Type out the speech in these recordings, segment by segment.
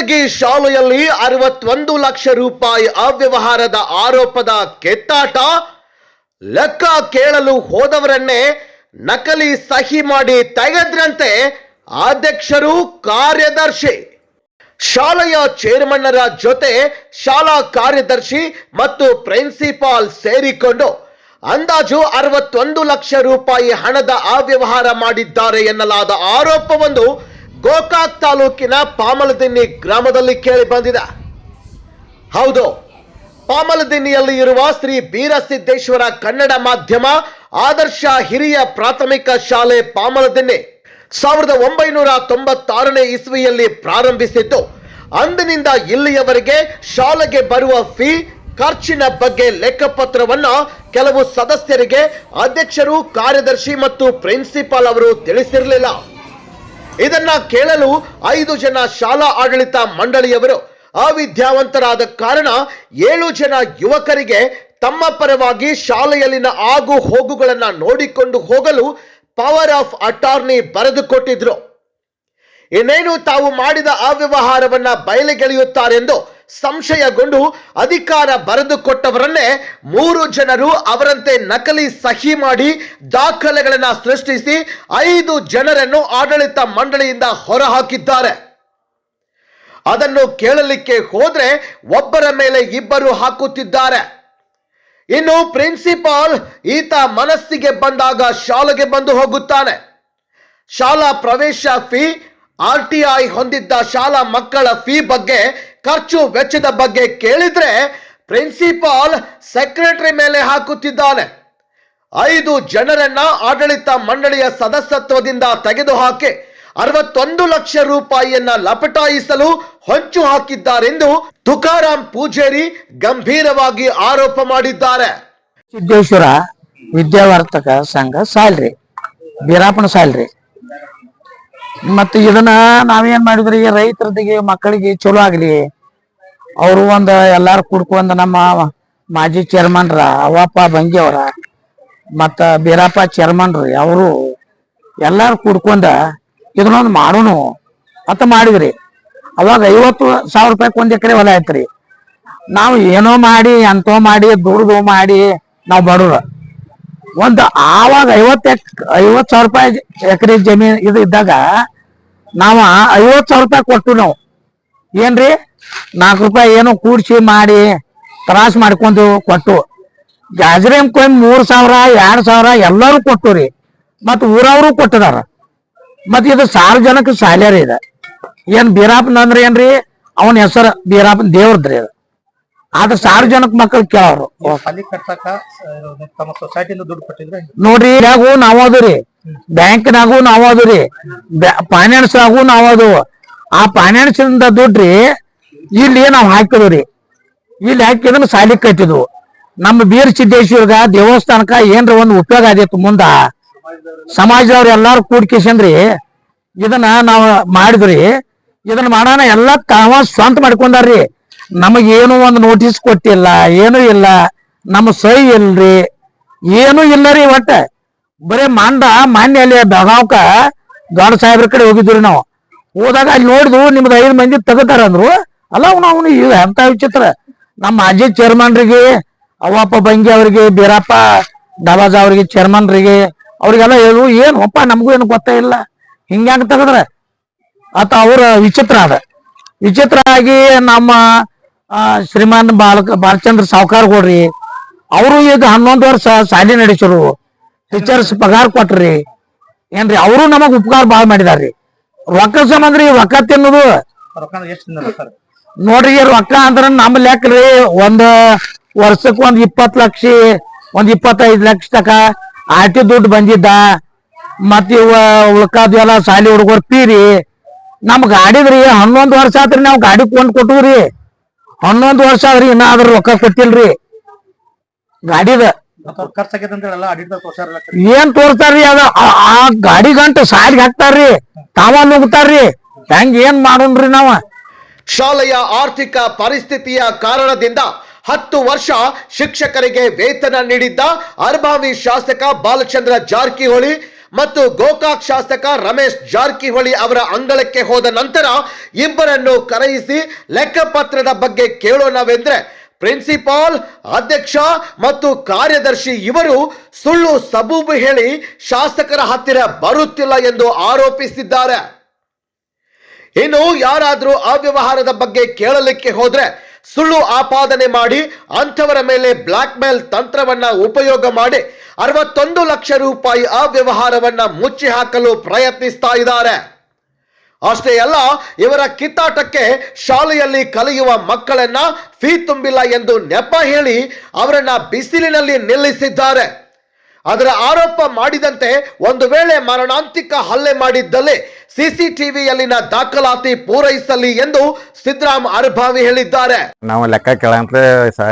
ಖಾಸಗಿ ಶಾಲೆಯಲ್ಲಿ ಅರವತ್ತೊಂದು ಲಕ್ಷ ರೂಪಾಯಿ ಅವ್ಯವಹಾರದ ಆರೋಪದ ಕೆತ್ತಾಟ? ಲೆಕ್ಕ ಕೇಳಲು ಹೋದವರನ್ನೇ ನಕಲಿ ಸಹಿ ಮಾಡಿ ತೆಗೆದ್ರಂತೆ ಅಧ್ಯಕ್ಷರು ಕಾರ್ಯದರ್ಶಿ. ಶಾಲೆಯ ಚೇರ್ಮನ್ನರ ಜೊತೆ ಶಾಲಾ ಕಾರ್ಯದರ್ಶಿ ಮತ್ತು ಪ್ರಿನ್ಸಿಪಾಲ್ ಸೇರಿಕೊಂಡು ಅಂದಾಜು ಅರವತ್ತೊಂದು ಲಕ್ಷ ರೂಪಾಯಿ ಹಣದ ಅವ್ಯವಹಾರ ಮಾಡಿದ್ದಾರೆ ಎನ್ನಲಾದ ಆರೋಪವೊಂದು ಗೋಕಾಕ್ ತಾಲೂಕಿನ ಪಾಮಲದಿನ್ನಿ ಗ್ರಾಮದಲ್ಲಿ ಕೇಳಿ ಬಂದಿದೆ. ಹೌದು, ಪಾಮಲದಿನ್ನಿಯಲ್ಲಿ ಇರುವ ಶ್ರೀ ಬೀರಸಿದ್ದೇಶ್ವರ ಕನ್ನಡ ಮಾಧ್ಯಮ ಆದರ್ಶ ಹಿರಿಯ ಪ್ರಾಥಮಿಕ ಶಾಲೆ ಪಾಮಲದಿನ್ನಿ ಸಾವಿರದ ಒಂಬೈನೂರ ತೊಂಬತ್ತಾರನೇ ಇಸ್ವಿಯಲ್ಲಿ ಪ್ರಾರಂಭಿಸಿದ್ದು. ಅಂದಿನಿಂದ ಇಲ್ಲಿಯವರೆಗೆ ಶಾಲೆಗೆ ಬರುವ ಫೀ ಖರ್ಚಿನ ಬಗ್ಗೆ ಲೆಕ್ಕಪತ್ರವನ್ನ ಕೆಲವು ಸದಸ್ಯರಿಗೆ, ಅಧ್ಯಕ್ಷರು, ಕಾರ್ಯದರ್ಶಿ ಮತ್ತು ಪ್ರಿನ್ಸಿಪಾಲ್ ಅವರು ತಿಳಿಸಿರಲಿಲ್ಲ. ಇದನ್ನ ಕೇಳಲು ಐದು ಜನ ಶಾಲಾ ಆಡಳಿತ ಮಂಡಳಿಯವರು ಅವಿದ್ಯಾವಂತರಾದ ಕಾರಣ ಏಳು ಜನ ಯುವಕರಿಗೆ ತಮ್ಮ ಪರವಾಗಿ ಶಾಲೆಯಲ್ಲಿನ ಆಗು ಹೋಗುಗಳನ್ನು ನೋಡಿಕೊಂಡು ಹೋಗಲು ಪವರ್ ಆಫ್ ಅಟಾರ್ನಿ ಬರೆದುಕೊಟ್ಟಿದ್ರು. ಇನ್ನೇನು ತಾವು ಮಾಡಿದ ಅವ್ಯವಹಾರವನ್ನ ಬಯಲಿಗೆಳೆಯುತ್ತಾರೆಂದು ಸಂಶಯಗೊಂಡು ಅಧಿಕಾರ ಬರೆದುಕೊಟ್ಟವರನ್ನೇ ಮೂರು ಜನರು ಅವರಂತೆ ನಕಲಿ ಸಹಿ ಮಾಡಿ ದಾಖಲೆಗಳನ್ನು ಸೃಷ್ಟಿಸಿ ಐದು ಜನರನ್ನು ಆಡಳಿತ ಮಂಡಳಿಯಿಂದ ಹೊರಹಾಕಿದ್ದಾರೆ. ಅದನ್ನು ಕೇಳಲಿಕ್ಕೆ ಹೋದ್ರೆ ಒಬ್ಬರ ಮೇಲೆ ಇಬ್ಬರು ಹಾಕುತ್ತಿದ್ದಾರೆ. ಇನ್ನು ಪ್ರಿನ್ಸಿಪಾಲ್ ಈತ ಮನಸ್ಸಿಗೆ ಬಂದಾಗ ಶಾಲೆಗೆ ಬಂದು ಹೋಗುತ್ತಾನೆ. ಶಾಲಾ ಪ್ರವೇಶ ಫೀ, ಆರ್ ಟಿ ಐ ಹೊಂದಿದ್ದ ಶಾಲಾ ಮಕ್ಕಳ ಫೀ ಬಗ್ಗೆ ಖರ್ಚು ವೆಚ್ಚದ ಬಗ್ಗೆ ಕೇಳಿದ್ರೆ ಪ್ರಿನ್ಸಿಪಾಲ್ ಸೆಕ್ರೆಟರಿ ಮೇಲೆ ಹಾಕುತ್ತಿದ್ದಾನೆ. ಐದು ಜನರನ್ನ ಆಡಳಿತ ಮಂಡಳಿಯ ಸದಸ್ಯತ್ವದಿಂದ ತೆಗೆದುಹಾಕಿ ಅರವತ್ತೊಂದು ಲಕ್ಷ ರೂಪಾಯಿಯನ್ನ ಲಪಟಾಯಿಸಲು ಹೊಂಚು ಹಾಕಿದ್ದಾರೆಂದು ತುಕಾರಾಂ ಪೂಜೇರಿ ಗಂಭೀರವಾಗಿ ಆರೋಪ ಮಾಡಿದ್ದಾರೆ. ಸಿದ್ದೇಶ್ವರ ವಿದ್ಯಾವರ್ತಕ ಸಂಘ ಸಾಲ್ರಿ ಬೀರಾಪಣ ಸಾಲ್ರಿ. ಮತ್ತೆ ಇದನ್ನ ನಾವೇನ್ ಮಾಡಿದ್ರಿ? ರೈತರದಿಗೆ ಮಕ್ಕಳಿಗೆ ಚಲೋ ಆಗ್ಲಿ ಅವರು ಒಂದ ಎಲ್ಲಾರು ಕುಡ್ಕೊಂಡ್ ನಮ್ಮ ಮಾಜಿ ಚೇರ್ಮನ್ರ ಅವಪ್ಪ ಬಂಗಿಯವರ ಮತ್ತ ಬೀರಪ್ಪ ಚೇರ್ಮನ್ರಿ ಅವರು ಎಲ್ಲಾರು ಕುಡ್ಕೊಂಡ ಇದನ್ನೊಂದು ಮಾಡೋನು ಅಂತ ಮಾಡಿದ್ರಿ. ಅವಾಗ ಐವತ್ತು ಸಾವಿರ ರೂಪಾಯಿ ಒಂದ್ ಎಕರೆ ಹೊಲ ಐತ್ರಿ. ನಾವು ಏನೋ ಮಾಡಿ, ಎಂತೋ ಮಾಡಿ, ದುಡ್ದು ಮಾಡಿ ನಾವು ಬಡವ್ರ. ಒಂದು ಆವಾಗ ಐವತ್ ಐವತ್ ಸಾವಿರ ರೂಪಾಯಿ ಎಕರೆ ಜಮೀನ್ ಇದು ಇದ್ದಾಗ ನಾವ ಐವತ್ ಸಾವಿರ ರೂಪಾಯಿ ಕೊಟ್ಟು ನಾವು. ಏನ್ರಿ? ನಾಲ್ಕು ರೂಪಾಯಿ ಏನೋ ಕೂಡ್ಸಿ ಮಾಡಿ ತ್ರಾಸ್ ಮಾಡ್ಕೊಂಡು ಕೊಟ್ಟು. ಜಾಜ್ರೇಮ್ ಕೊಯ್ ಮೂರ್ ಸಾವಿರ ಎರಡ್ ಸಾವಿರ ಎಲ್ಲರೂ ಕೊಟ್ಟು ರೀ. ಮತ್ ಊರವರು ಕೊಟ್ಟದಾರ. ಮತ್ ಇದು ಸಾರ್ವಜನಿಕ ಶಾಲೆ ಇದೆ. ಏನ್ ಬೀರಾಪನ್ ಅಂದ್ರೆ ಏನ್ರಿ? ಅವನ ಹೆಸರು ಬೀರಾಪನ್ ದೇವ್ರದ್ರಿ ಅದು ಆದ್ರೆ ಸಾರ್ವಜನಿಕ ಮಕ್ಕಳು ಕೇಳೋರು. ತಮ್ಮ ಸೊಸೈಟಿಯಿಂದ ದುಡ್ಡು ಕೊಟ್ಟಿದ್ರೆ? ನೋಡ್ರಿ ನಾವು ಅದ್ರಿ ಬ್ಯಾಂಕ್ನಾಗೂ ನಾವ್ ಅದರಿ ಫೈನಾನ್ಸ್ ಆಗು ನಾವು ಅದು. ಆ ಫೈನಾನ್ಸ್ ಇಂದ ದುಡ್ಡ್ರಿ ಇಲ್ಲಿ ನಾವು ಹಾಕಿದ್ರಿ ಇಲ್ಲಿ ಹಾಕಿದ್ರೆ ಸಾಲಿ ಕಟ್ಟಿದ್ವು. ನಮ್ಮ ಬೀರ್ ಸಿದ್ದೇಶ್ವರ್ಗ ದೇವಸ್ಥಾನಕ್ಕ ಏನ್ರ ಒಂದು ಉಪಯೋಗ ಆದಿತ್ತು ಮುಂದ, ಸಮಾಜದವ್ರು ಎಲ್ಲಾರು ಕೂಡ್ಕೇಶನ್ರಿ. ಇದನ್ನ ನಾವು ಮಾಡಿದ್ರಿ. ಇದನ್ನ ಮಾಡೋಣ ಎಲ್ಲ ತಾವ ಸ್ವಂತ ಮಾಡ್ಕೊಂಡಾರ್ರಿ. ನಮಗೇನು ಒಂದು ನೋಟಿಸ್ ಕೊಟ್ಟಿಲ್ಲ, ಏನು ಇಲ್ಲ. ನಮ್ಮ ಸಹಿ ಇಲ್ರಿ. ಏನು ಇಲ್ಲ ರೀ ಒಟ್ಟ. ಬರೇ ಮಾಂಡ ಮಾನ್ಯ ಅಲ್ಲಿ ಬೆಳಗಾವ್ಕ ದೊಡ್ಡ ಸಾಹೇಬ್ರ ಕಡೆ ಹೋಗಿದ್ವಿ ನಾವು. ಹೋದಾಗ ಅಲ್ಲಿ ನೋಡಿದ್ವು, ನಿಮ್ದು ಐದು ಮಂದಿ ತಗೋತಾರ ಅಂದ್ರು. ಅಲ್ಲ ಅವ್ನು, ಅವನು ಇವ್ ಎಂತ ವಿಚಿತ್ರ. ನಮ್ಮ ಮಾಜಿ ಚೇರ್ಮನ್ರಿಗೆ ಅವಪ್ಪ ಬಂಗಿ ಅವರಿಗೆ, ಬೀರಪ್ಪ ಡಬಾಜ ಅವರಿಗೆ ಚೇರ್ಮನ್ರಿಗೆ ಅವ್ರಿಗೆಲ್ಲ ಹೇಳು ಏನು ಅಪ್ಪ ನಮಗೂ ಏನು ಗೊತ್ತೇ ಇಲ್ಲ. ಹಿಂಗ್ಯಾಂಗ ತೆಗದ್ರ? ಆತ ಅವ್ರ ವಿಚಿತ್ರ ಅದ. ವಿಚಿತ್ರ ಆಗಿ ನಮ್ಮ ಶ್ರೀಮಾನ್ ಬಾಲಕ ಬಾಲಚಂದ್ರ ಸಾವುಕಾರ ಕೊಡ್ರಿ. ಅವರು ಈಗ ಹನ್ನೊಂದು ವರ್ಷ ಶಾಲೆ ನಡೆಸರು. ಟೀಚರ್ಸ್ ಪಗಾರ ಕೊಟ್ರಿ. ಏನ್ರಿ, ಅವರು ನಮಗ್ ಉಪಕಾರ ಬಾಳ್ ಮಾಡಿದಾರ್ರಿ. ರೊಕ್ಕ ಸಂಬಂಧ್ರಿ ರೊಕ್ಕ ತಿನ್ನೋದು ನೋಡ್ರಿ ರೊಕ್ಕ ಅಂದ್ರ ನಮ್ಮ ಲೆಕ್ಕರಿ ಒಂದ್ ವರ್ಷಕ್ ಒಂದ್ ಇಪ್ಪತ್ ಲಕ್ಷ, ಒಂದ್ ಇಪ್ಪತ್ತೈದ್ ಲಕ್ಷ ತಕ ಆಟಿ ದುಡ್ಡು ಬಂದಿದ್ದ. ಮತ್ ಇವ ಉಳ್ಕಾದ್ವೆಲ್ಲ ಸಾಲಿ ಹುಡುಗರು ಪೀರಿ. ನಮ್ ಗಾಡಿದ್ರಿ ಹನ್ನೊಂದ್ ವರ್ಷ ಆತ್ರಿ ನಾವ್ ಗಾಡಿ ಕೊಂಡ್ ಕೊಟ್ಟವ್ರಿ ಹನ್ನೊಂದ್ ವರ್ಷ ಆದ್ರಿ ಇನ್ನ ಅದ್ರ ರೊಕ್ಕ ಕೊಟ್ಟಿಲ್ರಿ. ಗಾಡಿದ ಏನ್ ತೋರ್ತಾರ್ರಿ ಅದ? ಆ- ಆ ಗಾಡಿ ಗಂಟ ಸಾಲಿಗೆ ಹಾಕ್ತಾರ್ರಿ. ತಾವ ನುಗ್ತಾರ್ರಿ. ಹೆಂಗ್ ಏನ್ ಮಾಡೋಣ್ರಿ ನಾವ? ಶಾಲೆಯ ಆರ್ಥಿಕ ಪರಿಸ್ಥಿತಿಯ ಕಾರಣದಿಂದ ಹತ್ತು ವರ್ಷ ಶಿಕ್ಷಕರಿಗೆ ವೇತನ ನೀಡಿದ್ದ ಅರ್ಭಾವಿ ಶಾಸಕ ಬಾಲಚಂದ್ರ ಜಾರಕಿಹೊಳಿ ಮತ್ತು ಗೋಕಾಕ್ ಶಾಸಕ ರಮೇಶ್ ಜಾರಕಿಹೊಳಿ ಅವರ ಅಂಗಳಕ್ಕೆ ಹೋದ ನಂತರ ಇಬ್ಬರನ್ನು ಕರೆಯಿಸಿ ಲೆಕ್ಕಪತ್ರದ ಬಗ್ಗೆ ಕೇಳೋಣವೆಂದ್ರೆ ಪ್ರಿನ್ಸಿಪಾಲ್, ಅಧ್ಯಕ್ಷ ಮತ್ತು ಕಾರ್ಯದರ್ಶಿ ಇವರು ಸುಳ್ಳು ಸಬೂಬು ಹೇಳಿ ಶಾಸಕರ ಹತ್ತಿರ ಬರುತ್ತಿಲ್ಲ ಎಂದು ಆರೋಪಿಸಿದ್ದಾರೆ. ಇನ್ನು ಯಾರಾದರೂ ಅವ್ಯವಹಾರದ ಬಗ್ಗೆ ಕೇಳಲಿಕ್ಕೆ ಹೋದ್ರೆ ಸುಳ್ಳು ಆಪಾದನೆ ಮಾಡಿ ಅಂಥವರ ಮೇಲೆ ಬ್ಲಾಕ್ ಮೇಲ್ ತಂತ್ರವನ್ನ ಉಪಯೋಗ ಮಾಡಿ ಅರವತ್ತೊಂದು ಲಕ್ಷ ರೂಪಾಯಿ ಅವ್ಯವಹಾರವನ್ನ ಮುಚ್ಚಿ ಹಾಕಲು ಪ್ರಯತ್ನಿಸ್ತಾ ಇದ್ದಾರೆ. ಅಷ್ಟೇ ಅಲ್ಲ, ಇವರ ಕಿತ್ತಾಟಕ್ಕೆ ಶಾಲೆಯಲ್ಲಿ ಕಲಿಯುವ ಮಕ್ಕಳನ್ನ ಫೀ ತುಂಬಿಲ್ಲ ಎಂದು ನೆಪ ಹೇಳಿ ಅವರನ್ನ ಬಿಸಿಲಿನಲ್ಲಿ ನಿಲ್ಲಿಸಿದ್ದಾರೆ. ಅದರ ಆರೋಪ ಮಾಡಿದಂತೆ ಒಂದು ವೇಳೆ ಮರಣಾಂತಿಕ ಹಲ್ಲೆ ಮಾಡಿದ್ದಲ್ಲಿ ಸಿಸಿಟಿವಿಯಲ್ಲಿನ ದಾಖಲಾತಿ ಪೂರೈಸಲಿ ಎಂದು ಸಿದ್ದರಾಮ್ ಅರ್ಭಾವಿ ಹೇಳಿದ್ದಾರೆ. ನಾವು ಲೆಕ್ಕ ಕೇಳಂತ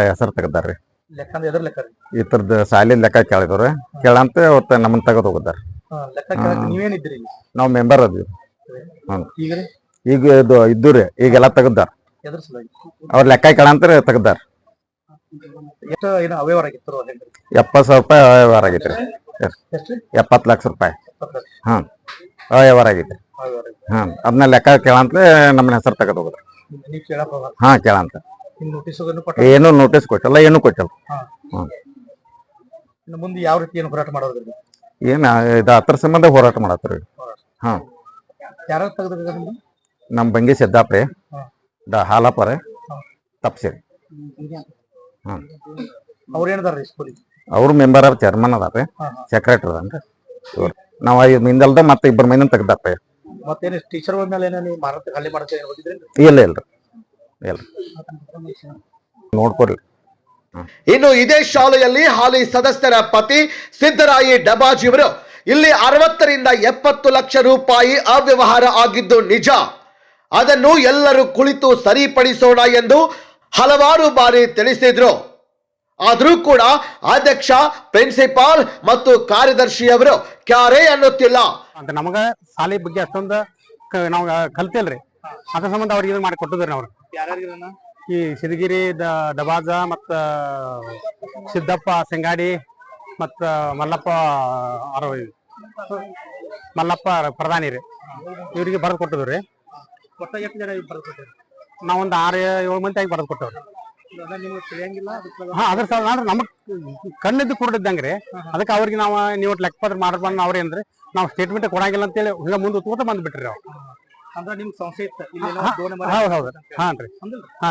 ಹೆಸರು ತೆಗೆದಾರ್ರಿ. ಲೆಕ್ಕ ಅಂದ್ರೆ ಎದ್ರ ಲೆಕ್ಕ ರೀ. ಈ ತರದ ಸಾಲಿ ಲೆಕ್ಕ ಕೇಳಿದವ್ರು. ಕೇಳಂತ ಅವತ್ತ ನಮ್ಮನ್ನ ತೆಗೆದು ಹೋಗಿದ್ದಾರೆ. ಹಾ, ಲೆಕ್ಕ ಕೇಳಕ್ ನೀವೇನಿದ್ರಿ ಇಲ್ಲಿ ನಾವು ಮೆಂಬರ್ ಅದೀವಿ. ಹ್ಮ್. ಈಗ ರೀ? ಈಗ ಇದು ಇದ್ದು ರೀ ಈಗೆಲ್ಲ ತೆಗ್ದಾರ. ಎದ್ರ ಸಲುವಾಗಿ ಅವ್ರ ಲೆಕ್ಕ ಕೇಳಂತ ತೆಗ್ದಾರ. ಎಷ್ಟು ಏನೋ ಅವ್ಯವಹಾರ ಆಗಿತ್ತು ಎಪ್ಪತ್ತು ಸಾವಿರ ರೂಪಾಯಿ ವ್ಯವಹಾರ ಆಗೈತ್ರಿ ಎಪ್ಪತ್ತು ಲಕ್ಷ ರೂಪಾಯಿ. ಹಾಂ ಅವ್ಯವಹಾರ ಆಗಿತ್ತು. ಹಾಂ ಅದನ್ನ ಲೆಕ್ಕ ಕೇಳಂತ ನಮ್ಮನ್ನ ಹೆಸರು ತೆಗೆದು ಹೋಗ್ರಿ ಹಾಂ ಕೇಳಂತ ಏನು ನೋಟಿಸ್ ಕೊಟ್ಟಲ್ಲ ಏನು ಕೊಟ್ಟಲ್ಲ. ಹಾ. ಇನ್ನು ಮುಂದೆ ಯಾವ ರೀತಿ ಏನು ಹೋರಾಟ ಮಾಡೋದ್ರಿ ಏನು ಇದು ಅದ್ರ ಸಂಬಂಧ ಹೋರಾಟ ಮಾಡತ್ರಿ ಹಾಂ. ಯಾರು ತೆಗೆದ್ರಿ ನಮ್ಮ ಬಂಗಿ ಸಿದ್ದಾಪ್ರೆ. ದ ಹಾಲಪ್ಪರೆ ತಪ್ಸಿರಿ. ಅವ್ರು ಸ್ಕೂಲಿಗೆ ಅವ್ರು ಮೆಂಬರ್ ಅವ್ರ ಚೇರ್ಮನ್ ಅದಾರ ಸೆಕ್ರೆಟರಿ ಅದಾನ್ರಿ. ಇವ್ರು ನಾವು ಐದು ಮಿಂದಲ್ದ ಮತ್ತೆ ಇಬ್ಬರ ಮೈನ ತೆಗ್ದಪ್ಪ ಮತ್ತೇನು ಟೀಚರ್ ಮೇಲೆ ಏನೋ ನೀವು ಮಾರತ್ತೆ ಹಳ್ಳಿ ಮಾಡತ್ತೆ ಹೋಗಿದ್ರಿ ಇಲ್ಲ ಇಲ್ರಿ. ಇನ್ನು ಇದೇ ಶಾಲೆಯಲ್ಲಿ ಹಾಲಿ ಸದಸ್ಯರ ಪತಿ ಸಿದ್ದರಾಯಿ ಡಬಾಜಿ ಇವರು. ಇಲ್ಲಿ ಅರವತ್ತರಿಂದ ಎಪ್ಪತ್ತು ಲಕ್ಷ ರೂಪಾಯಿ ಅವ್ಯವಹಾರ ಆಗಿದ್ದು ನಿಜ. ಅದನ್ನು ಎಲ್ಲರೂ ಕುಳಿತು ಸರಿಪಡಿಸೋಣ ಎಂದು ಹಲವಾರು ಬಾರಿ ತಿಳಿಸಿದ್ರು. ಆದರೂ ಕೂಡ ಅಧ್ಯಕ್ಷ, ಪ್ರಿನ್ಸಿಪಾಲ್ ಮತ್ತು ಕಾರ್ಯದರ್ಶಿಯವರು ಕ್ಯಾರೇ ಅನ್ನುತ್ತಿಲ್ಲ ಅಂತ ನಮಗ ಸಾಲಿ ಬಗ್ಗೆ ಅಷ್ಟೊಂದು ನಾವು ಕಲ್ತಿಲ್ರಿ. ಅದ್ರ ಸಂಬಂಧ ಅವ್ರಿಗೆ ಇದನ್ನ ಮಾಡಿ ಕೊಟ್ಟಿದ್ರಿ ಅವ್ರು. ಈ ಸಿರಿಗಿರಿ ದ ಡಬಾಜ ಮತ್ತ ಸಿದ್ದಪ್ಪ ಸಿಂಗಾಡಿ ಮತ್ತ ಮಲ್ಲಪ್ಪ ಅವರು ಮಲ್ಲಪ್ಪ ಪ್ರಧಾನಿ ರೀ ಇವರಿಗೆ ಬರೆದು ಕೊಟ್ಟಿದ್ರಿ ಒಟ್ಟ ನಾವೊಂದ್ ಆರು ಏಳು ಮಂದಿ ಆಗಿ ಬರೆದು ಕೊಟ್ಟವ್ರಿ. ನಿಮ್ಗೆ ತಿಳಿಯಂಗಿಲ್ಲ ಅದಕ್ಕೆ ಹಾ ಅದ್ರ ಸಲ ಅಂದ್ರೆ ನಮಗ್ ಕಣ್ಣಿದ್ದು ಕುರುಡಿದ್ದಂಗ್ರಿ. ಅದಕ್ಕೆ ಅವ್ರಿಗೆ ನಾವು ನೀವು ಲೆಕ್ಕಪತ್ರ ಮಾಡಿ ಬಂದ್ ಅವ್ರೇನ್ರಿ ನಾವು ಸ್ಟೇಟ್ಮೆಂಟ್ ಕೊಡಂಗಿಲ್ಲ ಅಂತೇಳಿ ಹಿಂಗ ಮುಂದೆ ತೂತ ಬಂದ್ಬಿಟ್ರಿ ಅವ್ರು. ಅಂದ್ರೆ ಇತ್ತು? ಹೌದ್ ಹೌದು. ಹಾನ್ರಿ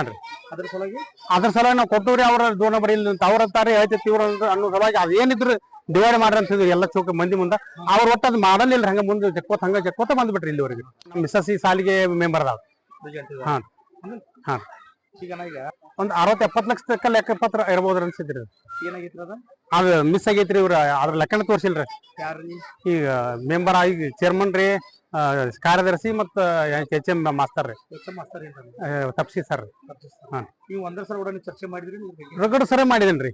ರೀ. ಅದ್ರ ಸಲುವಾಗಿ? ಅದ್ರ ಸಲ ನಾವು ಕೊಟ್ಟವ್ರಿ ಅವ್ರ ದೋಣ ಬರೀ ಇಲ್ಲ ಅವ್ರ ಅಂತಾರೆ ಹೇಳ್ತೈತಿ ಇವ್ರ ಅನ್ನೋ ಸಲುವಾಗಿ ಅದೇನಿದ್ರು ಡಿವೈಡ್ ಮಾಡ್ರಿ ಅಂತಿದ್ರು ಎಲ್ಲ ಚೌಕ ಮಂದಿ ಮುಂದ. ಅವ್ರ ಒಟ್ಟು ಅದು ಮಾಡಲಿಲ್ಲ ಹಂಗ ಮುಂದೆ ಜಕ್ಕೋತ ಹಂಗ ಜಕ್ಕೋತ ಬಂದ್ಬಿಟ್ರಿ ಇಲ್ಲಿವರೆಗೆ. ನಮ್ಮ ಮಿಸ್ಸಸ್ ಈ ಸಾಲಿಗೆ ಮೆಂಬರ್ ಅದಾವ. ಹಾ. ಹಾ. ಈಗ ನಾ ಈಗ ಒಂದ್ ಅರವತ್ ಎಪ್ಪತ್ ಲಕ್ಷ ತಕ್ಕ ಲೆಕ್ಕಪತ್ರ ಇರ್ಬೋದ್ರ ಅನ್ಸಿದ್ರಿ. ಅದು. ಏನಾಗಿತ್ತು ಅದ? ಅದು ಮಿಸ್ ಆಗೈತ್ರಿ ಇವ್ರ ಅದ್ರ ಲೆಕ್ಕನ ತೋರಿಸಿಲ್ರಿ. ಯಾರ್ರಿ? ಈಗ ಮೆಂಬರ್ ಆಗಿ ಚೇರ್ಮನ್ ರೀ ಆ, ಕಾರ್ಯದರ್ಶಿ ಮತ್ತ ಎಚ್ ಎಂ ಮಾಸ್ತರ್ ರೀ. ಕೆಲಸ ಮಾಸ್ತರ್ ಏನ್ರಿ ತಪ್ಸಿ ಸರ್. ಹಾಂ. ನೀವು ಒಂದೇ ಸಲ ಚರ್ಚೆ ಮಾಡಿದ್ರಿ ರಗಡ ಬಗ್ಗೆ? ರಗಡ್ ಸರ ಮಾಡಿದೇನ್ರಿ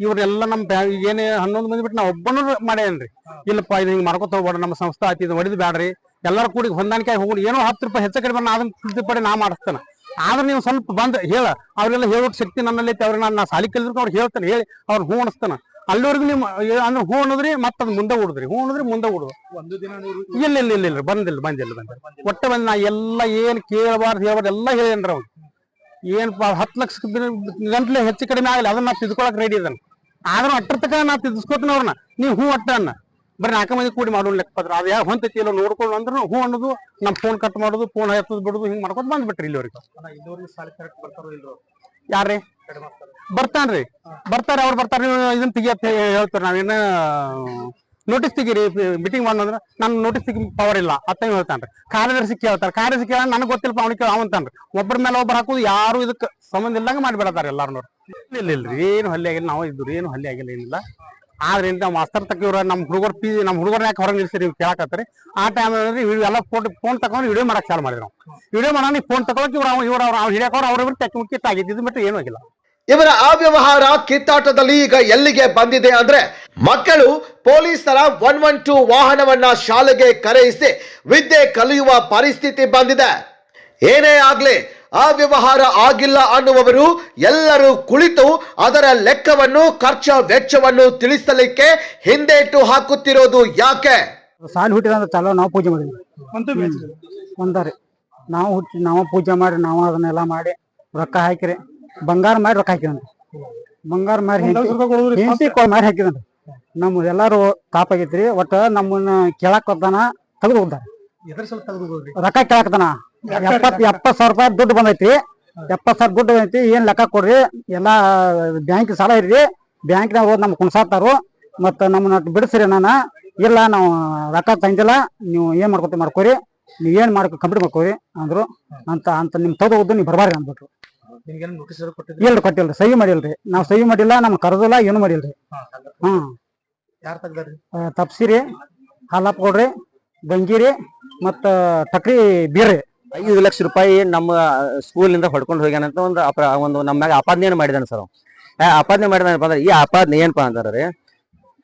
ಇವ್ರೆಲ್ಲ ನಮ್ ಬ್ಯಾ- ಏನೇ ಹನ್ನೊಂದು ಮಂದಿ ಬಿಟ್ಟು ನಾ ಒಬ್ಬನು ಮಾಡೇನ್ರಿ ಇಲ್ಲಪ್ಪ ಇದು ಹಿಂಗ್ ಮಾಡ್ಕೊತ ಹೋಗ್ಬೇಡ ನಮ್ಮ ಸಂಸ್ಥೆ ಆಯ್ತು ಇದು ಹೊಡಿದ್ ಬ್ಯಾಡ್ರಿ. ಎಲ್ಲಾರು ಕೂಡಿ ಹೊಂದಾಣಿಕೆ ಹೋಗಿ ಏನೋ ಹತ್ತು ರೂಪಾಯಿ ಹೆಚ್ಚು ಕಡಿಮೆ ನಾ ಅದನ್ನ ಪಡೆ ನಾ ಮಾಡಿಸ್ತೇನೆ. ಆದ್ರೆ ನೀವು ಸ್ವಲ್ಪ ಬಂದ್ ಹೇಳ. ಅವ್ರೆಲ್ಲ ಹೇಳೋಕ್ ಶಕ್ತಿ ನನ್ನಲ್ಲಿ ಐತಿ. ಅವ್ರಿಗೆ ನಾನು ಸಾಲಿ ಕಲಿದ್ರು ಅವ್ರು ಹೇಳ್ತಾನೆ. ಹೇಳಿ. ಅವ್ರ ಹೂ ಅನಿಸ್ತಾನ ಅಲ್ಲಿವರೆಗೂ ನೀವು ಅಂದ್ರೆ ಹೂ ಅನ್ನೋದ್ರಿ ಮತ್ತೆ ಅದ್ ಮುಂದೆ ಉಳಿದ್ರಿ ಹೂ ಅನ್ನೋದ್ರಿ ಮುಂದೆ ಉಡುದು. ಒಂದು ದಿನ ನೀವು ಇಲ್ಲ ಇಲ್ಲ ಇಲ್ಲ ಇಲ್ಲ ಬಂದಿಲ್ಲ ಬಂದಿಲ್ಲ ಬಂದಿಲ್ಲ. ಒಟ್ಟ ಬಂದ್ ನಾ ಎಲ್ಲ ಏನ್ ಕೇಳಬಾರ್ದು ಹೇಳ್ಬಾರ್ದು ಎಲ್ಲ ಹೇಳೇನ್ರಿ ಅವ್ರು ಏನ್ ಹತ್ತು ಲಕ್ಷ ಗಂಟ್ಲೆ ಹೆಚ್ಚು ಕಡಿಮೆ ಆಗಲಿ ಅದನ್ನ ನಾ ತಿದ್ಕೊಳಕ್ ರೆಡಿ ಇದನ್ನ ಆದ್ರೂ ಅಟ್ಟ್ರ ತಕ ನಾ ತಿದ್ಸ್ಕೊತೀನಿ ಅವ್ರನ್ನ. ನೀವು ಹೂ ಅಟ್ಟ ಅನ್ನ. ಬರೀ ನಾಲ್ಕು ಮಂದಿ ಕೂಡಿ ಮಾಡೋಣ ಲೆಕ್ಕಪತ್ರ. ಅದು ಯಾವ ಹೊಂತೈತಿ ಇಲ್ಲ ನೋಡ್ಕೊಂಡು ಅಂದ್ರೆ ಹೂ ಅನ್ನೋದು ನಮ್ಮ ಫೋನ್ ಕಟ್ ಮಾಡೋದು ಫೋನ್ ಹತ್ತದ್ ಬಿಡುದು ಹಿಂಗ್ ಮಾಡ್ಕೊಂಡು ಬಂದ್ಬಿಟ್ರಿ ಇಲ್ಲಿ ಇಲ್ರೋ ಯಾರ್ರಿ? ಬರ್ತಾನ್ರಿ. ಬರ್ತಾರೆ ಅವ್ರು ಬರ್ತಾರೆ ನೀವು ಇದನ್ನ ತೆಗಿಯತ್ ಹೇಳ್ತಾರೆ ನಾವೇನ ನೋಟಿಸ್ ತೆಗೀರಿ ಮೀಟಿಂಗ್ ಮಾಡೋದ್ರ ನಾನು ನೋಟಿಸ್ ತೆಗಿ ಪವರ್ ಇಲ್ಲ ಅತ್ತ ಹೇಳ್ತಾನ್ರಿ. ಕಾರ್ಯದರ್ಶಿ ಕೇಳ್ತಾರೆ ಕಾರ್ಯದರ್ಶಿ ಕೇಳ ನನಗೆ ಗೊತ್ತಿಲ್ಲ ಅವ್ನಿಗೆ ಕೇಳ ಅವಂತಾನ್ರಿ ಒಬ್ಬರ ಮೇಲೆ ಒಬ್ಬರು ಹಾಕೋದು ಯಾರು ಇದಕ್ಕೆ ಸಂಬಂಧ ಇಲ್ಲಂಗ ಮಾಡಿಬಿಡತಾರೆ ಎಲ್ಲಾರು ಇಲ್ಲ ಇಲ್ರಿ ಏನು ಹಲ್ಲೆ ಆಗಿಲ್ಲ ನಾವು ಇದ್ದು ಏನು ಹಲ್ಲೆ ಆಗಿಲ್ಲ ಏನಿಲ್ಲ. ಆದ್ರೆ ನಾವು ಮಾಸ್ತರ್ ತಕ್ಕ ಇವ್ರ ನಮ್ಮ ಹುಡುಗರು ಪಿ, ನಮ್ಮ ಹುಡುಗರು ಯಾಕೆ ಹೊರಗೆ ನಿಲ್ಸಿರಿ ನೀವು ಕೇಳಕತ್ತೀರಿ? ಆ ಟೈಮ್ ಇವೆಲ್ಲ ಫೋನ್ ತಕೊಂಡು ವಿಡಿಯೋ ಮಾಡಕ್ ಚಾಲು ಮಾಡಿದ್ರು. ವಿಡಿಯೋ ಮಾಡೋಣ ಫೋನ್ ತಗೊಳಕ್ಕೆ ಇವ್ರು ಇವ್ರು ಅವ್ರು ಹಿಡಿಯಕವ್ರು ಅವ್ರ ಇವ್ರ ತೆಕ್ಕ ಮುಖ್ಯ ಆಗಿದ್ದು ಇದು ಬಿಟ್ಟು ಏನೂ ಆಗಿಲ್ಲ. ಇವರ ಅವ್ಯವಹಾರ ಕಿತ್ತಾಟದಲ್ಲಿ ಈಗ ಎಲ್ಲಿಗೆ ಬಂದಿದೆ ಅಂದ್ರೆ ಮಕ್ಕಳು ಪೊಲೀಸರ ಒನ್ ಒನ್ ಟೂ ವಾಹನವನ್ನ ಶಾಲೆಗೆ ಕರೆಯಿಸಿ ವಿದ್ಯೆ ಕಲಿಯುವ ಪರಿಸ್ಥಿತಿ ಬಂದಿದೆ. ಏನೇ ಆಗ್ಲಿ ಅವ್ಯವಹಾರ ಆಗಿಲ್ಲ ಅನ್ನುವವರು ಎಲ್ಲರೂ ಕುಳಿತು ಅದರ ಲೆಕ್ಕವನ್ನು ಖರ್ಚ ವೆಚ್ಚವನ್ನು ತಿಳಿಸಲಿಕ್ಕೆ ಹಿಂದೇಟು ಹಾಕುತ್ತಿರೋದು ಯಾಕೆ? ಸಾಲ ಹುಟ್ಟಿದ ಅಂದ್ರೆ ಚಲೋ ನಾವು ಪೂಜೆ ಮಾಡಿದ್ವಿ. ಒಂದಾರಿ ನಾವು ಹುಟ್ಟಿ ನಾವು ಪೂಜೆ ಮಾಡಿ ನಾವು ಅದನ್ನೆಲ್ಲ ಮಾಡಿ ರೊಕ್ಕ ಹಾಕಿರಿ. ಬಂಗಾರ ಮಾಡಿ ರೊಕ್ಕ ಹಾಕಿದ್ರಿ ಬಂಗಾರ ಮಾರಿ ಮಾಡಿ ಹೆಂಡತಿ ಮಾರಿ ಹಾಕಿದ್ರಿ ನಮ್ಮ ಎಲ್ಲರೂ ತಾಪಾಗೈತ್ರಿ ಒಟ್ಟು ನಮ್ಮನ್ನ ಕೇಳಕ್ ಬರ್ತಾನ ತೆಗೆದು ಹೋಗ್ತಾರ. ಎದ್ರ ಸಲ ತೆಗೆದು ಹೋಗ್ರಿ ರೊಕ್ಕ ಕೇಳಾಕತ್ತಾನ. ಎಪ್ಪತ್ ಎಪ್ಪತ್ ಸಾವಿರ ರೂಪಾಯಿ ದುಡ್ಡು ಬಂದೈತಿ. ಎಪ್ಪತ್ ಸಾವಿರ ದುಡ್ಡು ಬಂದೈತಿ. ಏನ್ ಲೆಕ್ಕ ಕೊಡ್ರಿ? ಎಲ್ಲಾ ಬ್ಯಾಂಕ್ ಸಾಲ ಇರ್ರಿ ಬ್ಯಾಂಕ್ನಾಗ ಹೋದ್ ನಮ್ಗೆ ಕುಣ್ಸಾತಾರು. ಮತ್ತ ನಮ್ಮನ್ನ ಬಿಡಿಸ್ರಿ ನಾನ. ಇಲ್ಲ ನಾವು ರೊಕ್ಕ ತಂದಿಲ್ಲ. ನೀವು ಏನ್ ಮಾಡ್ಕೊತೀವಿ ಮಾಡ್ಕೋರಿ. ನೀವ್ ಏನ್ ಮಾಡ್ಕೊ ಕಂಪ್ಲೀಟ್ ಮಾಡ್ಕೋರಿ ಅಂದ್ರು. ಅಂತ ಅಂತ ನಿಮ್ ತಗೋದು ನೀವು ಬರ್ಬಾರ್ರಿ ಅಂದ್ಬಿಟ್ರು. ನಿಮ್ಗೇನು ನೋಟಿಸ್ ಕೊಟ್ಟಿದ್ರಿ? ಇಲ್ರಿ ಕೊಟ್ಟಿಲ್ರಿ. ಸಹಿ ಮಾಡಿಲ್ರಿ. ನಾವ್ ಸಹಿ ಮಾಡಿಲ್ಲ ನಮ್ಗೆ ಕರೆದಿಲ್ಲ ಏನು ಮಾಡಿಲ್ರಿ. ಹ್ಮ್. ಯಾರು ತಪ್ಸಿರಿ. ಹಾಲಪ್ಪ ಕೊಡ್ರಿ ಗಂಗಿರಿ ಮತ್ತ ಟಕ್ರಿ ಬೀರ್ರಿ. ಐದು ಲಕ್ಷ ರೂಪಾಯಿ ನಮ್ಮ ಸ್ಕೂಲಿಂದ ಹೊಡ್ಕೊಂಡು ಹೋಗ್ಯಾನಂತ ಒಂದು ಅಪ ಒಂದು ನಮ್ಮ ಮ್ಯಾಗ ಆಪಾದನೆ ಮಾಡಿದಾನೆ ಸರ್ ಆಪಾದನೆ ಮಾಡಿದಾನಪ್ಪ ಅಂದ್ರೆ ಈ ಆಪಾದನೆ ಏನಪ್ಪ ಅಂತಂದ್ರೆ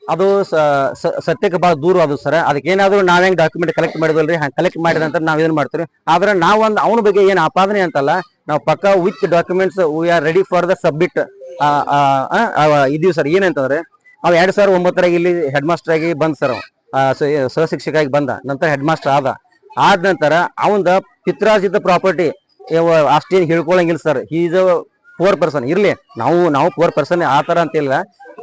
ಅದು ಸ- ಸ- ಸತ್ಯಕ್ಕೆ ಭಾಳ ದೂರ ಅದು ಸರ್ ಅದಕ್ಕೆ ಏನಾದ್ರು ನಾವ್ ಹೆಂಗ್ ಡಾಕ್ಯುಮೆಂಟ್ ಕಲೆಕ್ಟ್ ಮಾಡಿದ್ವಲ್ರಿ, ಹಂಗೆ ಕಲೆಕ್ಟ್ ಮಾಡಿದ ನಂತರ ನಾವ್ ಮಾಡ್ತೀವಿ ಮಾಡ್ತೀವಿ ಆದ್ರೆ ಒಂದು ಅವನ ಬಗ್ಗೆ ಏನ್ ಆಪಾದನೆ ಅಂತಲ್ಲ, ನಾವು ಪಕ್ಕ with documents we are ready for the submit ಇದೀವಿ ಸರ್, ಏನಂತಂದ್ರೆ ಅವ್ ಎರಡ್ ಸಾವಿರದ ಒಂಬತ್ತರಾಗಿ ಇಲ್ಲಿ ಹೆಡ್ ಮಾಸ್ಟರ್ ಆಗಿ ಬಂದ್ ಸರ್ ಸಹಶಿಕ್ಷಕ ಆಗಿ ಬಂದ, ನಂತರ ಹೆಡ್ ಮಾಸ್ಟರ್ ಆದ. ಆದ ನಂತರ ಅವಂದ ಪಿತ್ರಾರ್ಜಿತ ಪ್ರಾಪರ್ಟಿ ಅಷ್ಟೇನು ಹೇಳ್ಕೊಳಂಗಿಲ್ಲ ಸರ್ ಈಸ್ ಪೋರ್ ಪರ್ಸನ್ ಇರ್ಲಿ, ನಾವು ನಾವು ಪೋರ್ ಪರ್ಸನ್ ಆ ತರ ಅಂತಿಲ್ಲ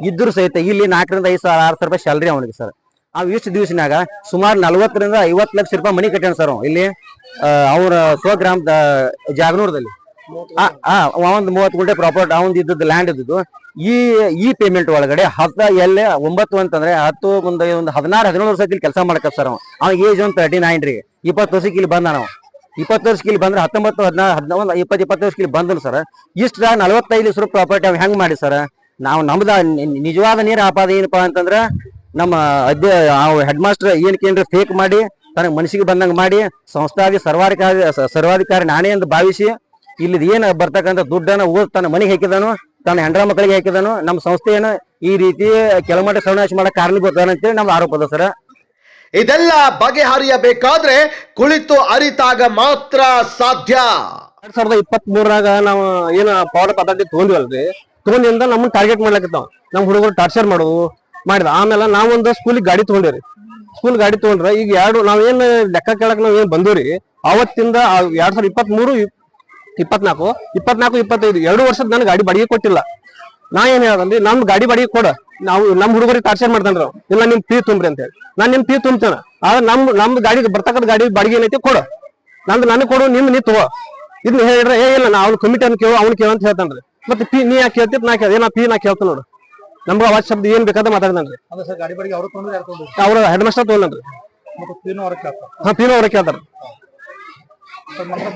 ಇದ್ದರೂ ಸಹಿತ ಇಲ್ಲಿ ನಾಲ್ಕರಿಂದ ಐದು ಸಾವಿರ, ಆರು ಸಾವಿರ ರೂಪಾಯಿ ಸ್ಯಾಲ್ರಿ ಅವನಿಗೆ ಸರ್ ಆ, ಇಷ್ಟು ದಿವಸನಾಗ ಸುಮಾರು ನಲ್ವತ್ತರಿಂದ ಐವತ್ತು ಲಕ್ಷ ರೂಪಾಯಿ ಮನಿ ಕಟ್ಟಾನ ಸರ್ ಇಲ್ಲಿ ಅವ್ರ ಸ್ವಗ್ರಾಮದ ಜಾಗನೂರದಲ್ಲಿ. ಒಂದು ಮೂವತ್ ಗುಂಟೆ ಪ್ರಾಪರ್ಟಿ ಅವನ್ ಇದ್ದದ್ದು ಲ್ಯಾಂಡ್ ಇದ್ದದ್ದು. ಈ ಈ ಪೇಮೆಂಟ್ ಒಳಗಡೆ ಹತ್ತ ಎಲ್ಲೇ, ಒಂಬತ್ತು ಅಂತಂದ್ರೆ ಹತ್ತು ಮುಂದೆ ಒಂದು ಹದಿನಾರು ಹದಿನೇಳು ವರ್ಷ ಇಲ್ಲಿ ಕೆಲಸ ಮಾಡಕ ಸರ್ ಅವ ಅವ್ನಿಗೆ ಏಜ್ ಒಂದು ತರ್ಟಿ ನೈನ್ ರೀ ಇಪ್ಪತ್ತು ವರ್ಷಕ್ಕೆ ಇಲ್ಲಿ ಬಂದ ನಾವು ಇಪ್ಪತ್ತು ವರ್ಷಕ್ಕೆ ಇಲ್ಲಿ ಬಂದ್ರೆ ಹತ್ತೊಂಬತ್ತು, ಹದಿನಾರು ಹದಿನೊಂದು ಇಪ್ಪತ್ತು ಇಪ್ಪತ್ತು ವರ್ಷಕ್ಕೆ ಇಲ್ಲಿ ಬಂದನು ಸರ್. ಇಷ್ಟ ನಲವತ್ತೈದು ಲಕ್ಷ ರೂಪಾಯಿ ಪ್ರಾಪರ್ಟಿ ಅವ್ ಹೆಂಗ್ ಮಾಡಿ ಸರ್? ನಾವು ನಮ್ದ ನಿಜವಾದ ನೀರು ಆಪಾದ ಏನಪ್ಪಾ ಅಂತಂದ್ರೆ ನಮ್ಮ ಅಧ್ಯ ಹೆಡ್ ಮಾಸ್ಟರ್ ಏನಕ್ಕೇನ್ರಿ ಫೇಕ್ ಮಾಡಿ, ತನಗೆ ಮನಸ್ಸಿಗೆ ಬಂದಂಗೆ ಮಾಡಿ, ಸಂಸ್ಥಾದಿ ಸರ್ವಾಧಿಕಾರಿ ಸರ್ವಾಧಿಕಾರಿ ನಾನೇ ಎಂದು ಭಾವಿಸಿ ಇಲ್ಲಿ ಏನ್ ಬರ್ತಕ್ಕಂಥ ದುಡ್ಡನ್ನ ಓದ್ ತನ್ನ ಮನೆಗೆ ಹಾಕಿದಾನು ತನ್ನ ಹೆಂಡ್ರ ಮಕ್ಕಳಿಗೆ ಹಾಕಿದಾನು ನಮ್ಮ ಸಂಸ್ಥೆಯನ್ನ ಈ ರೀತಿ ಕೆಳಮಟ್ಟ ಸರ್ವನಾಶ ಮಾಡಕ್ ಕಾರಣ ಅಂತೇಳಿ ನಮ್ಮ ಆರೋಪ ಸರ. ಇದೆಲ್ಲ ಬಗೆಹರಿಯಬೇಕಾದ್ರೆ ಕುಳಿತು ಅರಿತಾಗ ಮಾತ್ರ ಸಾಧ್ಯ. ಎರಡ್ ಸಾವಿರದ ಇಪ್ಪತ್ತ್ ಮೂರಾಗ ನಾವು ಏನು ಪವರ್ ಪದ್ಧತಿ ತಗೊಂಡಿವಲ್ರಿ ತಗೊಂಡಿಂದ ನಮ್ಮನ್ನ ಟಾರ್ಗೆಟ್ ಮಾಡ್ಲಾಕತ್ತಾವ. ನಮ್ ಹುಡುಗರು ಟಾರ್ಚರ್ ಮಾಡೋದು ಮಾಡಿದ. ಆಮೇಲೆ ನಾವೊಂದು ಸ್ಕೂಲಿಗೆ ಗಾಡಿ ತಗೊಂಡಿವ್ರಿ. ಸ್ಕೂಲ್ ಗಾಡಿ ತಗೊಂಡ್ರ ಈಗ ಎರಡು ನಾವೇನ್ ಲೆಕ್ಕ ಕೇಳಕ್ ನಾವ್ ಏನ್ ಬಂದವ್ರಿ ಅವತ್ತಿಂದ ಎರಡ್ ಸಾವಿರದ ಇಪ್ಪತ್ತ್ ಮೂರು ಇಪ್ಪತ್ನಾಲ್ಕು ಇಪ್ಪತ್ನಾಲ್ಕು ಇಪ್ಪತ್ತೈದು ಎರಡು ವರ್ಷದ ನನ್ ಗಾಡಿ ಬಾಡಿಗೆ ಕೊಟ್ಟಿಲ್ಲ. ನಾ ಏನ್ ಹೇಳದ್ರಿ ನಮ್ ಗಾಡಿ ಬಾಡಿಗೆ ಕೊಡ. ನಾವು ನಮ್ ಹುಡುಗರಿಗೆ ಟಾರ್ಚರ್ ಮಾಡ್ತಾನ್ರ. ಇಲ್ಲ ನಿಮ್ ಫೀ ತುಂಬ್ರಿ ಅಂತ ಹೇಳಿ ನಾನ್ ನಿಮ್ ಫೀ ತುಂಬ್ತೇನ. ಆದ್ರೆ ನಮ್ ನಮ್ ಗಾಡಿ ಬರ್ತಕ್ಕಂಥ ಗಾಡಿ ಬಾಡಿಗೆ ಏನೈತಿ ಕೊಡು. ನಂದು ನನಗೆ ಕೊಡು ನಿಮ್ ನೀ ತಗೋ. ಇದನ್ನ ಹೇಳಿದ್ರೆ ಏ ಇಲ್ಲ ನಾ ಅವ್ನ ಕಮಿಟಿ ಅನ್ ಕೇಳು ಅವ್ನ ಕೇಳು ಅಂತ ಹೇಳ್ತಾನ್ರಿ. ಮತ್ತೆ ಪಿ ನೀ ಯಾಕೆ ಕೇಳ್ತಿ ನಾ ಕೇಳ ನಾ ಪಿ ನಾ ಕೇಳ್ತ ನೋಡು. ನಮ್ಗೆ ಅವಾಜ್ ಶಬ್ದ ಏನ್ ಬೇಕಾದ ಮಾತಾಡ್ತಾನ್ರಿ. ಅವರು ಹೆಡ್ ಮಾಸ್ಟರ್ ತಗೊಂಡ್ರಿ? ಹಾ ಪಿನೋ ಅವ್ರ ಕೇಳ್ತಾರ.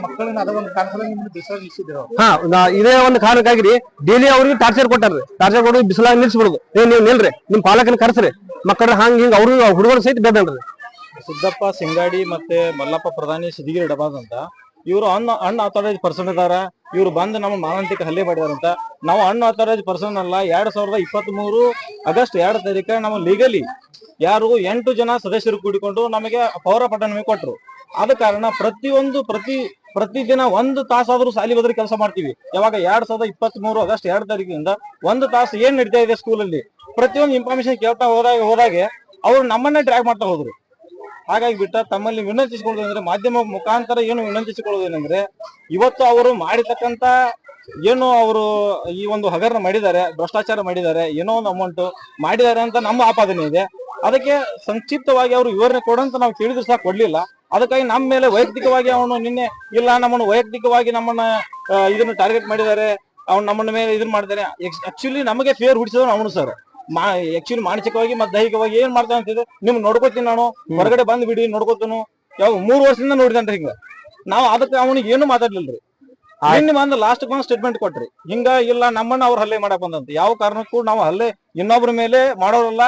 ಮಕ್ಕಳನ್ನ ಅದ ಒಂದು ಕಾನ್ಫರೆನ್ಸ್ ನಿಮ್ಗೆ ನಿಲ್ಸಿದ್ರು ಹಾ ನಾ- ಇದೇ ಒಂದು ಕಾರಣಕ್ಕಾಗಿ ಡೈಲಿ ಅವ್ರಿಗೆ ಟಾರ್ಚರ್ ಕೊಟ್ಟಾರ್ರಿ. ಟಾರ್ಚರ್ ಕೊಟ್ಟು ಬಿಸಿಲಾಗ ನಿಲ್ಸ್ಬಿಡುದು ಏ ನೀವು ನಿಲ್ರಿ. ನಿಮ್ ಪಾಲಕನ ಕರ್ಸ್ರಿ. ಮಕ್ಕಳ ಹಂಗ ಹಿಂಗ ಅವ್ರು ಹುಡುಗರು ಸಹಿತ ಬೇದನ್ರಿ ಸಿದ್ದಪ್ಪ ಸಿಂಗಾಡಿ ಮತ್ತೆ ಮಲ್ಲಪ್ಪ ಪ್ರಧಾನಿ ಸಿದ್ದಿಗಿರಿ ಡಬಾದ್ ಅಂತ ಇವರು ಅಣ್ಣ ಅಣ್ಣ ಅಥರೈಸ್ ಪರ್ಸನ್ ಇದಾರ. ಇವ್ರು ಬಂದು ನಮ್ಮ ಮಾನಂತಿಕ ಹಲ್ಲೆ ಮಾಡಿದಾರಂತ. ನಾವು ಅಣ್ಣ ಅಥರೈಸ್ ಪರ್ಸನ್ ಅಲ್ಲ. ಎರಡ್ ಸಾವಿರದ ಇಪ್ಪತ್ತ್ ಮೂರು ಆಗಸ್ಟ್ ಎರಡ್ ತಾರೀಕ ನಮ್ಮ ಲೀಗಲಿ ಯಾರು ಎಂಟು ಜನ ಸದಸ್ಯರು ಕೂಡಿಕೊಂಡು ನಮಗೆ ಪೌರ ಪಟ್ಟಣ ಕೊಟ್ರು. ಆದ ಕಾರಣ ಪ್ರತಿಯೊಂದು, ಪ್ರತಿ ಪ್ರತಿದಿನ ಒಂದು ತಾಸಾದ್ರೂ ಸಾಲಿ ಬದ್ರಿ ಕೆಲಸ ಮಾಡ್ತೀವಿ. ಯಾವಾಗ ಎರಡ್ ಸಾವಿರದ ಇಪ್ಪತ್ತ್ ಮೂರು ಆಗಸ್ಟ್ ಎರಡು ತಾರೀಕಿನಿಂದ ಒಂದು ತಾಸು ಏನ್ ನಡೀತಾ ಇದೆ ಸ್ಕೂಲಲ್ಲಿ ಪ್ರತಿಯೊಂದು ಇನ್ಫಾರ್ಮೇಶನ್ ಕೇಳ್ತಾ ಹೋದಾಗ, ಹೋದಾಗೆ ಅವ್ರು ನಮ್ಮನ್ನೇ ಟ್ರ್ಯಾಕ್ ಮಾಡ್ತಾ ಹೋದ್ರು. ಹಾಗಾಗಿ ಬಿಟ್ಟ ತಮ್ಮಲ್ಲಿ ವಿನಂತಿಸಿಕೊಳ್ಳೋದಂದ್ರೆ ಮಾಧ್ಯಮ ಮುಖಾಂತರ ಏನು ವಿನಂತಿಸಿಕೊಳ್ಳೋದೇನೆಂದ್ರೆ ಇವತ್ತು ಅವರು ಮಾಡಿರ್ತಕ್ಕಂತ ಏನು ಅವರು ಈ ಒಂದು ಹಗರಣ ಮಾಡಿದ್ದಾರೆ, ಭ್ರಷ್ಟಾಚಾರ ಮಾಡಿದ್ದಾರೆ, ಏನೋ ಒಂದು ಅಮೌಂಟ್ ಮಾಡಿದ್ದಾರೆ ಅಂತ ನಮ್ಮ ಆಪಾದನೆ ಇದೆ. ಅದಕ್ಕೆ ಸಂಕ್ಷಿಪ್ತವಾಗಿ ಅವರು ವಿವರಣೆ ಕೊಡಂತ ನಾವು ಕೇಳಿದ್ರು ಸಹ ಕೊಡ್ಲಿಲ್ಲ. ಅದಕ್ಕಾಗಿ ನಮ್ಮ ಮೇಲೆ ವೈಯಕ್ತಿಕವಾಗಿ ಅವನು ನಿನ್ನೆ ಇಲ್ಲ ನಮ್ಮನ್ನು ವೈಯಕ್ತಿಕವಾಗಿ ನಮ್ಮನ್ನ ಇದನ್ನ ಟಾರ್ಗೆಟ್ ಮಾಡಿದ್ದಾರೆ. ಅವ್ನು ನಮ್ಮನ್ನ ಮೇಲೆ ಇದನ್ನ ಮಾಡಿದ್ದಾರೆ ಆಕ್ಚುಲಿ ನಮಗೆ ಫೇರ್ ಹುಡಿಸಿದವನು ಅವನು ಸರ್ ಮಾ ಆಕ್ಚುಲಿ ಮಾನಸಿಕವಾಗಿ ಮತ್ತೆ ದೈಹಿಕವಾಗಿ ಏನ್ ಮಾಡ್ತಾನೆ ಅಂತಿದ್ರೆ ನಿಮ್ ನೋಡ್ಕೋತೀನಿ ನಾನು. ಹೊರಗಡೆ ಬಂದ್ ಬಿಡಿ ನೋಡ್ಕೋತನು. ಯಾವ ಮೂರು ವರ್ಷದಿಂದ ನೋಡಿದನ್ರಿ ಹಿಂಗ. ನಾವು ಅದಕ್ಕೆ ಅವನಿಗೆ ಏನು ಮಾತಾಡ್ಲಿಲ್ರಿ. ನಿನ್ನೆ ಬಂದು ಲಾಸ್ಟ್ ಒಂದು ಸ್ಟೇಟ್ಮೆಂಟ್ ಕೊಟ್ರಿ. ಹಿಂಗ ಇಲ್ಲ ನಮ್ಮನ್ನ ಅವ್ರ ಹಲ್ಲೆ ಮಾಡಕ್ ಬಂದಂತ. ಯಾವ ಕಾರಣಕ್ಕೂ ನಾವು ಹಲ್ಲೆ ಇನ್ನೊಬ್ರ ಮೇಲೆ ಮಾಡೋರಲ್ಲ.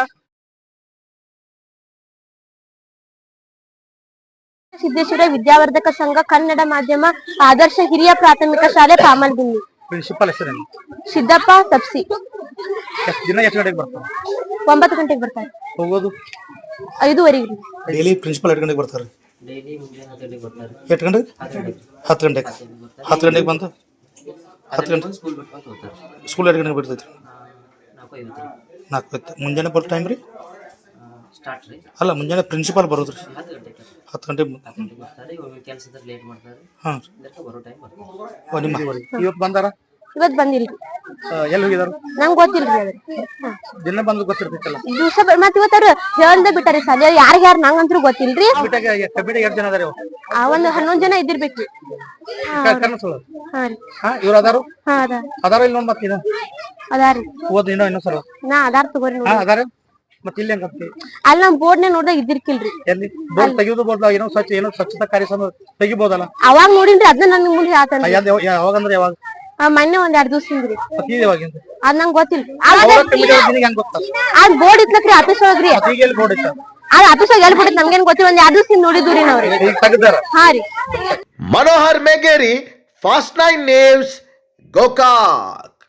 ಸಿದ್ದೇಶ್ವರ ವಿದ್ಯಾವರ್ಧಕ ಸಂಘ ಕನ್ನಡ ಮಾಧ್ಯಮ ಆದರ್ಶ ಹಿರಿಯ ಪ್ರಾಥಮಿಕ ಶಾಲೆ ಪಾಮಲ್ಗುಂದಿ ಪ್ರಿನ್ಸಿಪಲ್ ಹೆಸರೇನು ಸಿದ್ದಪ್ಪ ತಪ್ಸಿ. ಎಷ್ಟು ದಿನ ಎಷ್ಟು ಗಂಟೆಗೆ ಬರ್ತಾರೆ? ಒಂಬತ್ತು ಗಂಟೆಗೆ ಬರ್ತಾರೆ. ಹೋಗೋದು? ಐದುವರೆಗೆ. ಡೈಲಿ ಪ್ರಿನ್ಸಿಪಲ್ ಎಷ್ಟು ಗಂಟೆಗೆ ಬರ್ತಾರೆ? ಎಷ್ಟು ಗಂಟೆಗೆ? ಹತ್ತು ಗಂಟೆಗೆ. ಹತ್ತು ಗಂಟೆಗೆ ಬಂದು? ಹತ್ತು ಗಂಟೆ ಸ್ಕೂಲ್ ಎಷ್ಟು ಗಂಟೆಗೆ ಬಿಡ್ತೈತಿ? ನಾಲ್ಕು ಮುಂಜಾನೆ ಬರೋ ಟೈಮ್ ರೀ? ಸ್ಟಾರ್ಟ್ ರೀ ಅಲ್ಲ ಮುಂಜಾನೆ ಪ್ರಿನ್ಸಿಪಾಲ್ ಬರೋದ್ರಿ ಹತ್ತು ಗಂಟೆಗೆ ಹತ್ತು ಗಂಟೆ ಹತ್ತು ಗಂಟೆಗೆ ಬರ್ತಾರೆ. ಇವಾಗ ಕೆಲಸ ಇದ್ರೆ ಲೇಟ್ ಮಾಡ್ತಾರೆ. ಹಾಂ. ಇದಕ್ಕೆ ಬರೋ ಟೈಮ್ ಬರ್ತಾರೆ. ಓ ನಿಮ್ಮ ಇವತ್ತು ಬಂದಾರ? ಇವತ್ ಬಂದಿಲ್ರಿ ಆ, ಎಲ್ಲಿ ಹೋಗಿದಾರ? ನಂಗ್ ಗೊತ್ತಿಲ್ರಿ ಅದ್ರ ದಿನ ಬಂದು ಗೊತ್ತಿರ್ತೈತಲ್ಲ ದಿವ್ಸ ಬ- ಮತ್ ಇವತ್ತಾರ ಹೇಳ್ದೆ ಬಿಟ್ಟಾರಿ ಸಾಲಿ ಯಾರಿಗ್ ಯಾರು ನಂಗಂತ್ರು ಗೊತ್ತಿಲ್ರಿ ಎಷ್ಟು ಜನ ಅದಾರ ಆ ಒಂದ್ ಹನ್ನೊಂದ್ ಜನ ಇದ್ದಿರ್ಬೇಕ್ರಿ ಹಾ. ರೀ. ಹಾ ಇವ್ರು ಅದಾರು? ಹಾ ಅದಾರ. ಇಲ್ಲಿ ನೋಡ್ ಮತ್ತೆ ಇದು ಅದಾರಿ ಓದ್ ಇನ್ನೂ ಇನ್ನೊಂದ್ಸಲ? ನಾ ಅದಾರ್ ತಗೋರಿ ಹಾ ಅದಾರ? ಮತ್ತೆ ಇಲ್ಲಿ ಹೆಂಗಂತಿ ಅಲ್ಲಿ ನಮ್ ಬೋರ್ಡ್ನೆ ನೋಡ್ದಾಗ ಇದ್ದಿರ್ಕಿಲ್ರಿ. ಎಲ್ಲಿ? ಬೋರ್ಡ್ ತೆಗಿಯೋದು ಬೋರ್ಡ್ ಏನೋ ಸ್ವಚ್ಛ ಏನೋ ಸ್ವಚ್ಛತಾ ಕಾರ್ಯಕ್ರಮ ತೆಗಿಬೋದಲ್ಲ? ಅವಾಗ ನೋಡಿನ್ರಿ ಅದನ್ನ ನನ್ ಮುಂದೆ ಹೇಳ್ತಾನ್ರಿ. ಯಾವಾಗ ಅಂದ್ರೆ ಯಾವಾಗ? ಆ, ಮೊನ್ನೆ ಒಂದ್ ಎರಡ್ ದಿವ್ಸ ಹಿಂದ್ರಿ. ಮತ್ತೆ ಈಗ ಯಾವಾಗಿಂದ ಅದ್ ನಂಗ್ ಗೊತ್ತಿಲ್ರಿ. ಅವ್ರ ಕಮಿಟಿ ನಿನಗೆ ಹೆಂಗ್ ಗೊತ್ತ? ಅದ್ ಬೋರ್ಡ್ ಇತ್ಲಕ್ರಿ ಆಫೀಸ್ ಒಳಗ್ರಿ. ಬೋರ್ಡ್ ಇತ್ತ? ಅದ್ ಆಫೀಸ್ ಒಳಗ್ ಎಲ್ಲಿ ಬಿಟ್ಟಿದ್ ನಮ್ಗೇನ್ ಗೊತ್ತಿಲ್ಲ ಒಂದ್ ಎರಡ್ ದಿವ್ಸ ಹಿಂದ್ ನೋಡಿದ್ವಿ ರೀ ನಾವ್ರಿ. ಹಾ ರೀ. Manohar Megeri fast nine news Gokak.